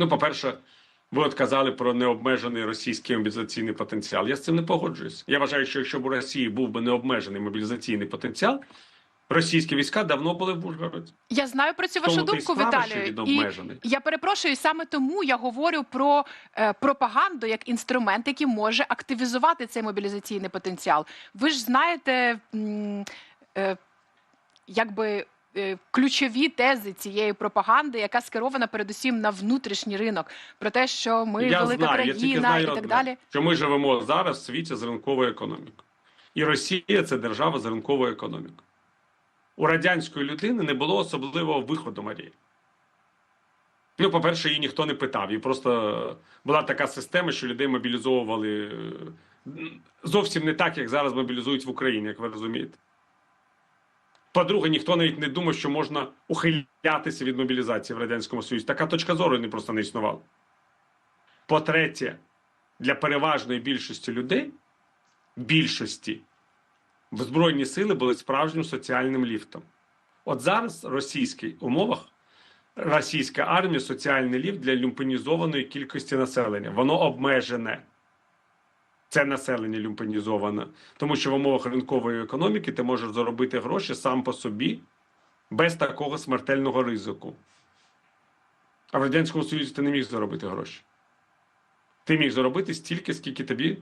Ну, по-перше, ви от казали про необмежений російський мобілізаційний потенціал. Я з цим не погоджуюсь. Я вважаю, що якщо б у Росії був би необмежений мобілізаційний потенціал, російські війська давно були в Ужгороді. Я знаю про цю вашу думку, Віталію. І я перепрошую, саме тому я говорю про е, пропаганду як інструмент, який може активізувати цей мобілізаційний потенціал. Ви ж знаєте, м, е, якби. Е, Ключові тези цієї пропаганди, яка скерована передусім на внутрішній ринок, про те, що ми я велика знаю, я країна знаю і так одне, далі. що ми живемо зараз в світі з ринковою економікою. І Росія це держава з ринковою економікою. У радянської людини не було особливого виходу Марії. Ну, по-перше, її ніхто не питав. І просто була така система, що людей мобілізовували е, зовсім не так, як зараз мобілізують в Україні, як ви розумієте. По-друге, ніхто навіть не думав, що можна ухилятися від мобілізації в Радянському Союзі. Така точка зору не просто не існувала. По-третє, для переважної більшості людей, більшості, в Збройні сили були справжнім соціальним ліфтом. От зараз в російських умовах російська армія соціальний ліфт для люмпенізованої кількості населення. Воно обмежене. Це населення люмпенізоване. Тому що в умовах ринкової економіки ти можеш заробити гроші сам по собі без такого смертельного ризику. А в Радянському Союзі ти не міг заробити гроші. Ти міг заробити стільки, скільки тобі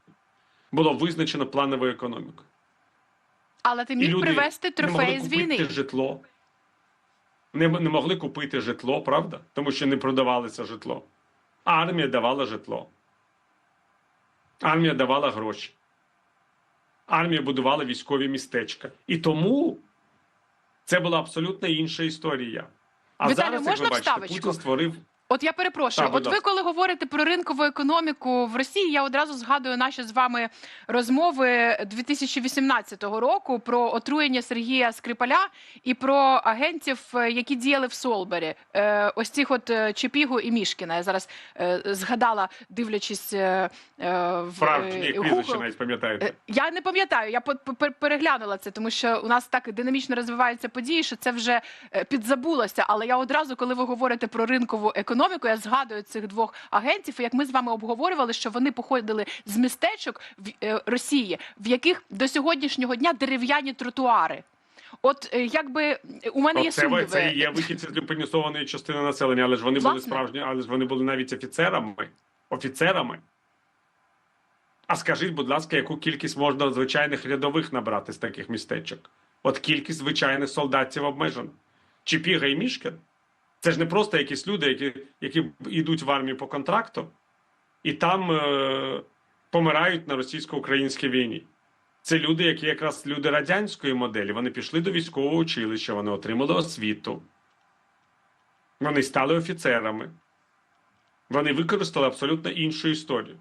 було визначено плановою економікою. Але ти міг привезти трофеї з купити війни. житло. Не, не могли купити житло, правда? Тому що не продавалося житло. А армія давала житло. Армія давала гроші. Армія будувала військові містечка. І тому це була абсолютно інша історія. А Віталію, зараз, як можна ви бачите? Путін створив От я перепрошую, Так, от ви коли говорите про ринкову економіку в Росії, я одразу згадую наші з вами розмови 2018 року про отруєння Сергія Скрипаля і про агентів, е, які діяли в Солбері. Е, ось цих от е, Чепігу і Мішкіна. Я зараз е, згадала, дивлячись в Google. навіть пам'ятаєте. Я не пам'ятаю, я переглянула це, тому що у нас так динамічно розвиваються події, що це вже підзабулося. Але я одразу, коли ви говорите про ринкову економіку, я згадую цих двох агентів, і як ми з вами обговорювали, що вони походили з містечок в е, Росії, в яких до сьогоднішнього дня дерев'яні тротуари. От е, якби е, у мене є сумніви. це є вихід з люмпенізованої частини населення, але ж вони були справжні, але ж вони були навіть офіцерами. Офіцерами. А скажіть, будь ласка, яку кількість можна звичайних рядових набрати з таких містечок? От кількість звичайних солдатів обмежена. Чіпіга і Мішкін це ж не просто якісь люди, які, які йдуть в армію по контракту і там е, помирають на російсько-українській війні. Це люди, які якраз люди радянської моделі. Вони пішли до військового училища, вони отримали освіту. Вони стали офіцерами. Вони використали абсолютно іншу історію.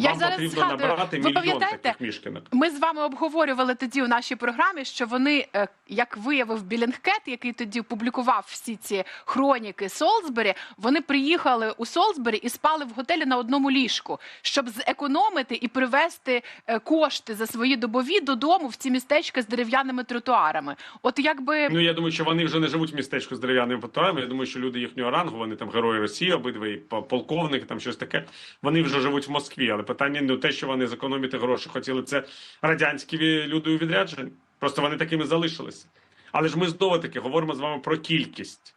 Я Вам зараз потрібно згадую, набрати ви мільйон таких мішкинок. Ми з вами обговорювали тоді у нашій програмі, що вони, е, як виявив Білінгкет, який тоді публікував всі ці хроніки Солсбері, вони приїхали у Солсбері і спали в готелі на одному ліжку, щоб зекономити і привезти е, кошти за свої добові додому в ці містечка з дерев'яними тротуарами. От якби Ну я думаю, що вони вже не живуть в містечку з дерев'яними повторами. Я думаю, що люди їхнього рангу, вони там герої Росії, обидва і по- полковники, там щось таке. Вони вже живуть в Москві. Але питання не те, що вони зекономити гроші хотіли. Це радянські люди у відрядженні. Просто вони такими залишилися. Але ж ми знову таки говоримо з вами про кількість.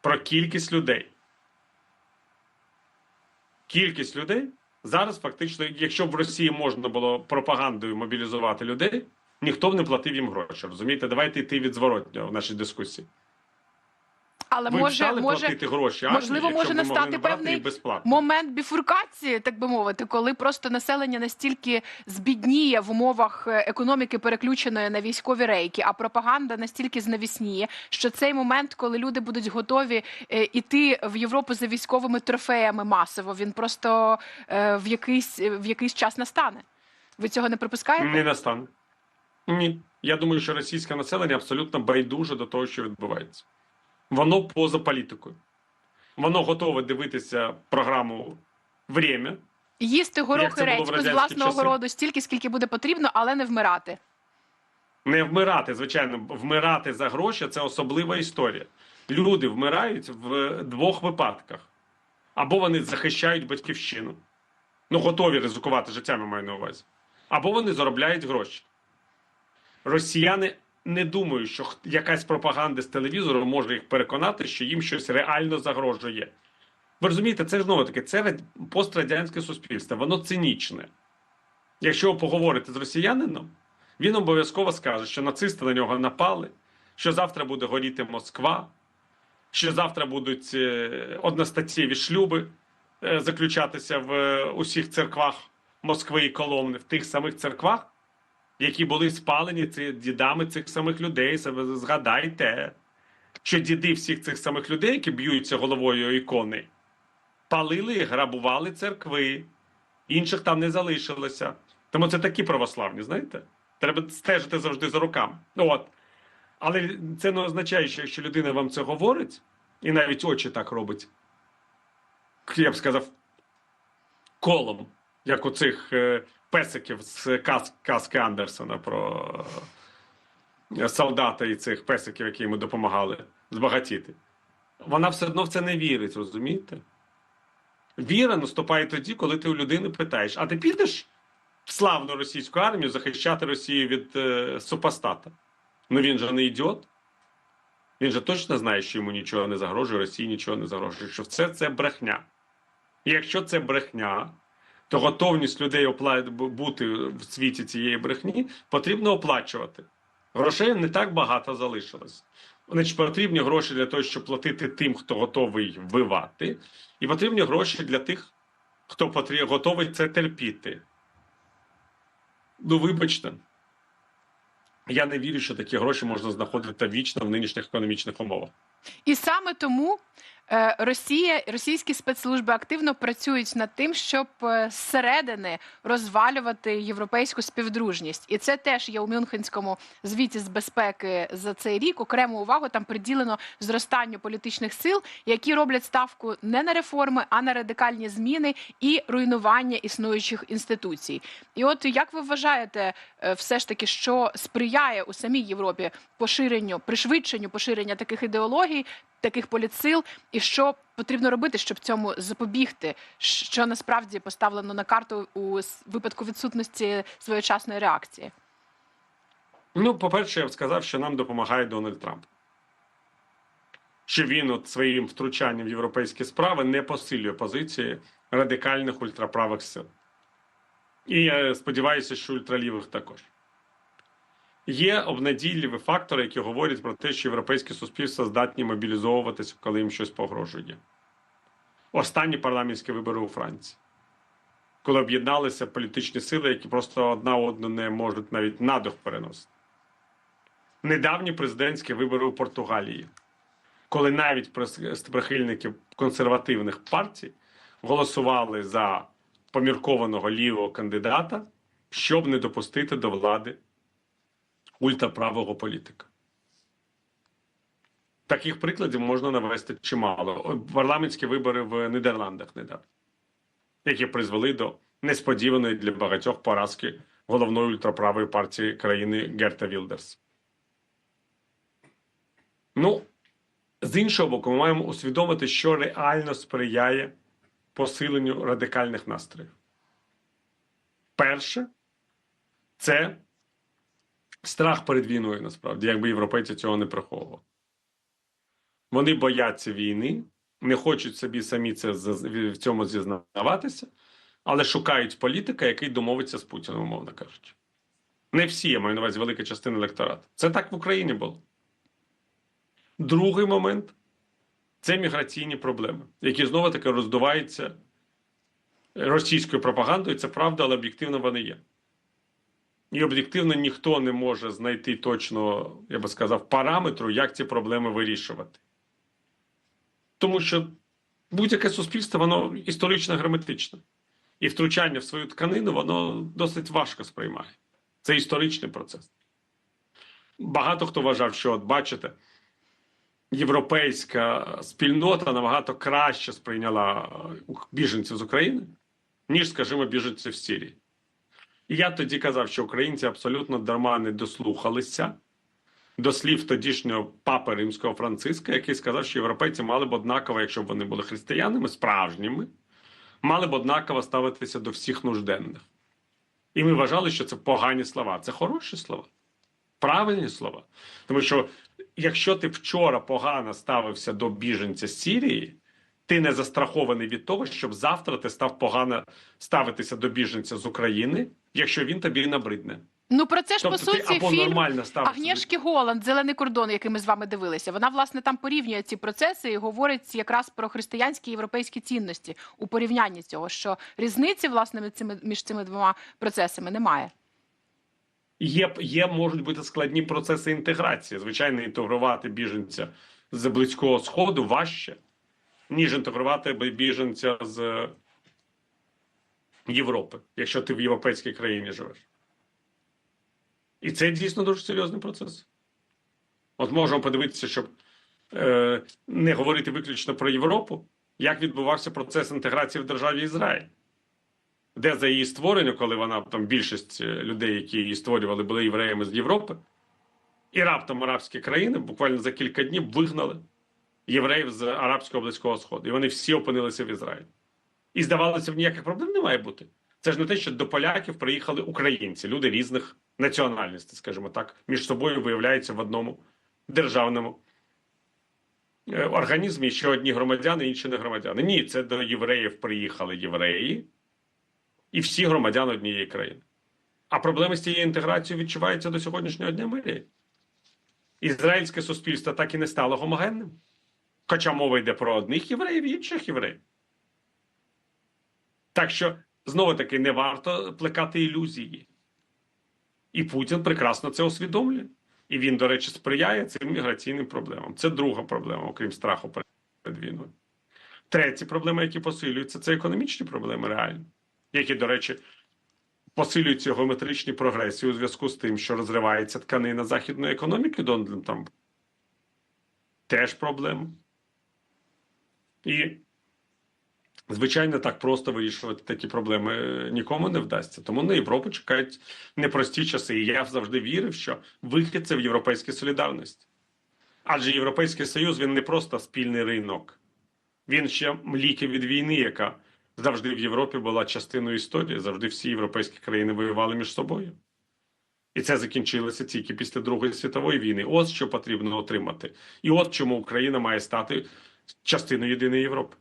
Про кількість людей. Кількість людей зараз фактично, якщо б в Росії можна було пропагандою мобілізувати людей, ніхто б не платив їм гроші. Розумієте, давайте йти від зворотнього в нашій дискусії. Але Ви може, може платити гроші армії, можливо, може настати певний момент біфуркації, так би мовити, коли просто населення настільки збідніє в умовах е, економіки, переключеної на військові рейки, а пропаганда настільки знавісніє, що цей момент, коли люди будуть готові е, іти в Європу за військовими трофеями масово, він просто е, в якийсь в якийсь час настане. Ви цього не припускаєте? Не настане. Ні. Я думаю, що російське населення абсолютно байдуже до того, що відбувається. Воно поза політикою. Воно готове дивитися програму «Время», Їсти горох Як і це було в редьку з власного часи? городу стільки, скільки буде потрібно, але не вмирати. Не вмирати, звичайно, вмирати за гроші це особлива історія. Люди вмирають в двох випадках: Або вони захищають батьківщину. Ну, готові ризикувати життями, маю на увазі. Або вони заробляють гроші. Росіяни не думають, що якась пропаганда з телевізору може їх переконати, що їм щось реально загрожує. Ви розумієте, це знову таки це пострадянське суспільство, воно цинічне. Якщо ви поговорите з росіянином, він обов'язково скаже, що нацисти на нього напали, що завтра буде горіти Москва, що завтра будуть е, одностаттєві шлюби е, заключатися в е, усіх церквах Москви і Коломни, в тих самих церквах, які були спалені дідами цих самих людей. Згадайте, що діди всіх цих самих людей, які б'ються головою ікони, палили і грабували церкви. Інших там не залишилося. Тому це такі православні, знаєте? Треба стежити завжди за руками. От. Але це не означає, що якщо людина вам це говорить, і навіть очі так робить, я б сказав, колом, як у цих е, песиків з каз, казки Андерсона про е, солдата і цих песиків, які йому допомагали збагатіти. Вона все одно в це не вірить, розумієте? Віра наступає тоді, коли ти у людини питаєш: а ти підеш в славну російську армію захищати Росію від е, супостата? Ну він же не ідіот. Він же точно знає, що йому нічого не загрожує, Росії нічого не загрожує, що все це брехня. І якщо це брехня, то готовність людей опла... бути в світі цієї брехні потрібно оплачувати. Грошей не так багато залишилось. Значить, потрібні гроші для того, щоб платити тим, хто готовий вбивати, і потрібні гроші для тих, хто потріб... готовий це терпіти. Ну, вибачте, я не вірю, що такі гроші можна знаходити вічно в нинішніх економічних умовах. І саме тому Росія, російські спецслужби активно працюють над тим, щоб е, зсередини розвалювати європейську співдружність. І це теж є у Мюнхенському звіті з безпеки за цей рік. Окрему увагу там приділено зростанню політичних сил, які роблять ставку не на реформи, а на радикальні зміни і руйнування існуючих інституцій. І от як ви вважаєте, е, все ж таки, що сприяє у самій Європі поширенню, пришвидшенню поширення таких ідеологій, таких політсил, і що потрібно робити, щоб цьому запобігти, що насправді поставлено на карту у випадку відсутності своєчасної реакції? Ну, по-перше, я б сказав, що нам допомагає Дональд Трамп. Що він от своїм втручанням в європейські справи не посилює позиції радикальних ультраправих сил. І я сподіваюся, що ультралівих також. Є обнадійливі фактори, які говорять про те, що європейське суспільство здатні мобілізовуватися, коли їм щось погрожує. Останні парламентські вибори у Франції, коли об'єдналися політичні сили, які просто одна одну не можуть навіть на дух переносити. Недавні президентські вибори у Португалії, коли навіть прихильники консервативних партій голосували за поміркованого лівого кандидата, щоб не допустити до влади ультраправого політика. Таких прикладів можна навести чимало. Парламентські вибори в Нідерландах недавно, які призвели до несподіваної для багатьох поразки головної ультраправої партії країни Герта Вілдерс. Ну, з іншого боку, ми маємо усвідомити, що реально сприяє посиленню радикальних настроїв. Перше, це страх перед війною, насправді, якби європейці цього не приховували. Вони бояться війни, не хочуть собі самі це в цьому зізнаватися, але шукають політика, який домовиться з Путіним, умовно кажучи. Не всі, я маю на увазі велика частина електорату. Це так в Україні було. Другий момент це міграційні проблеми, які знову таки роздуваються російською пропагандою. Це правда, але об'єктивно вони є. І об'єктивно ніхто не може знайти точно, я би сказав, параметру, як ці проблеми вирішувати. Тому що будь-яке суспільство, воно історично герметичне. І втручання в свою тканину, воно досить важко сприймає. Це історичний процес. Багато хто вважав, що, от бачите, європейська спільнота набагато краще сприйняла е, біженців з України, ніж, скажімо, біженців з Сирії. І я тоді казав, що українці абсолютно дарма не дослухалися до слів тодішнього папи римського Франциска, який сказав, що європейці мали б однаково, якщо б вони були християнами, справжніми, мали б однаково ставитися до всіх нужденних. І ми вважали, що це погані слова. Це хороші слова, правильні слова. Тому що якщо ти вчора погано ставився до біженця з Сірії, ти не застрахований від того, щоб завтра ти став погано ставитися до біженця з України, якщо він тобі набридне. Ну про це ж Тобто по суті фільм Агнєшки Голланд, зелений кордон, який ми з вами дивилися. Вона власне там порівнює ці процеси і говорить якраз про християнські і європейські цінності у порівнянні цього, що різниці власне між цими між цими двома процесами немає. Є, є можуть бути складні процеси інтеграції. Звичайно, інтегрувати біженця з близького сходу важче, ніж інтегрувати біженця з Європи, якщо ти в європейській країні живеш. І це дійсно дуже серйозний процес. От можемо подивитися, щоб е, не говорити виключно про Європу, як відбувався процес інтеграції в державі Ізраїль де за її створення, коли вона там більшість е, людей, які її створювали, були євреями з Європи, і раптом арабські країни буквально за кілька днів вигнали євреїв з арабського близького сходу, і вони всі опинилися в Ізраїлі. І здавалося, ніяких проблем не має бути. Це ж не те, що до поляків приїхали українці, люди різних національностей, скажімо так, між собою виявляються в одному державному е, організмі ще одні громадяни, інші не громадяни. Ні, це до євреїв приїхали євреї і всі громадяни однієї країни. А проблеми з цією інтеграцією відчуваються до сьогоднішнього дня мирі. Ізраїльське суспільство так і не стало гомогенним. Хоча мова йде про одних євреїв і інших євреїв. Так що, знову таки, не варто плекати ілюзії. І Путін прекрасно це усвідомлює. І він, до речі, сприяє цим міграційним проблемам. Це друга проблема, окрім страху перед війною. Треті проблеми, які посилюються, це економічні проблеми реальні які, до речі, посилюються геометричні прогресії у зв'язку з тим, що розривається тканина західної економіки Дональдом Трампом. Теж проблема. І, звичайно, так просто вирішувати такі проблеми е, нікому не вдасться. Тому на Європу чекають непрості часи. І я завжди вірив, що вихід це в європейській солідарності. Адже Європейський Союз він не просто спільний ринок, він ще ліки від війни, яка завжди в Європі була частиною історії. Завжди всі європейські країни воювали між собою. І це закінчилося тільки після Другої світової війни. Ось що потрібно отримати. І от чому Україна має стати частиною єдиної Європи.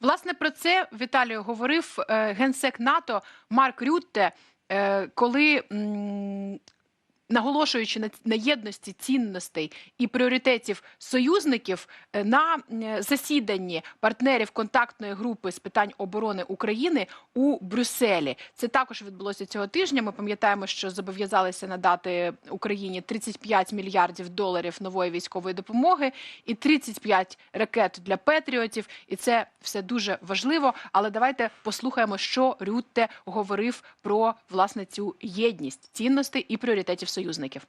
Власне про це Віталію говорив е, генсек НАТО Марк Рютте, е, коли. Наголошуючи на, на єдності цінностей і пріоритетів союзників е, на е, засіданні партнерів контактної групи з питань оборони України у Брюсселі. Це також відбулося цього тижня. Ми пам'ятаємо, що зобов'язалися надати Україні 35 мільярдів доларів нової військової допомоги і 35 ракет для патріотів. І це все дуже важливо. Але давайте послухаємо, що Рютте говорив про власне цю єдність цінностей і пріоритетів союзників.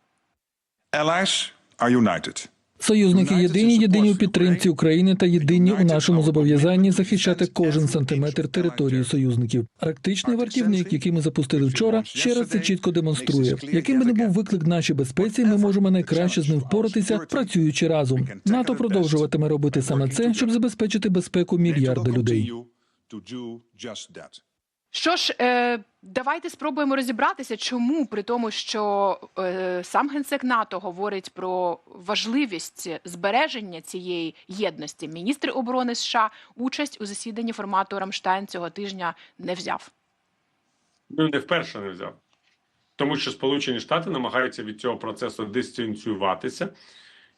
Allies are united. Союзники єдині, єдині у підтримці України та єдині у нашому зобов'язанні захищати кожен сантиметр території союзників. Арктичний вартівник, який ми запустили вчора, ще раз це чітко демонструє. Яким би не був виклик нашій безпеці, ми можемо найкраще з ним впоратися, працюючи разом. НАТО продовжуватиме робити саме це, щоб забезпечити безпеку мільярда людей. Що ж, е, давайте спробуємо розібратися, чому при тому, що е, сам генсек НАТО говорить про важливість збереження цієї єдності. Міністр оборони США участь у засіданні формату Рамштайн цього тижня не взяв. Ну, не вперше не взяв. Тому що Сполучені Штати намагаються від цього процесу дистанціюватися.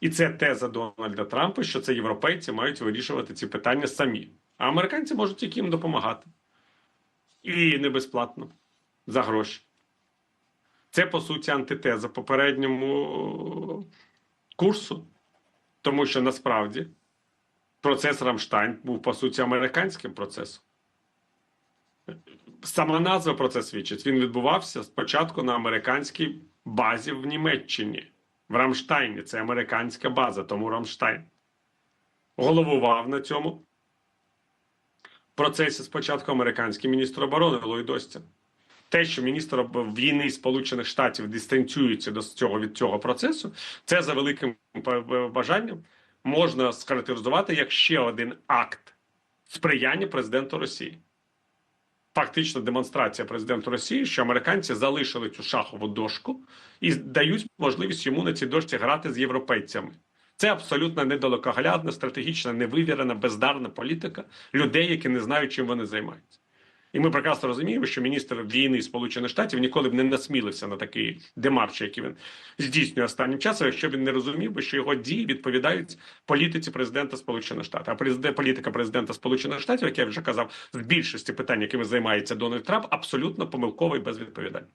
І це теза Дональда Трампа, що це європейці мають вирішувати ці питання самі. А американці можуть тільки їм допомагати. І не безплатно за гроші. Це, по суті, антитеза попередньому курсу. Тому що насправді процес Рамштайн був, по суті, американським процесом. Сама назва про це свідчить. Він відбувався спочатку на американській базі в Німеччині. В Рамштайні. Це американська база, тому Рамштайн. Головував на цьому процесі спочатку американський міністр оборони Ллойд Остін. те, що міністр війни Сполучених Штатів дистанціюється до цього від цього процесу, це за великим бажанням можна схарактеризувати як ще один акт сприяння президенту Росії. Фактично демонстрація президенту Росії, що американці залишили цю шахову дошку і дають можливість йому на цій дошці грати з європейцями. Це абсолютно недалекоглядна, стратегічна, невивірена, бездарна політика людей, які не знають, чим вони займаються. І ми прекрасно розуміємо, що міністр війни Сполучених Штатів ніколи б не насмілився на такий демарш, який він здійснює останнім часом, якщо він не розумів би, що його дії відповідають політиці президента Сполучених Штатів. А президент, політика президента Сполучених Штатів, як я вже казав, в більшості питань, якими займається Дональд Трамп, абсолютно помилкова і безвідповідальна.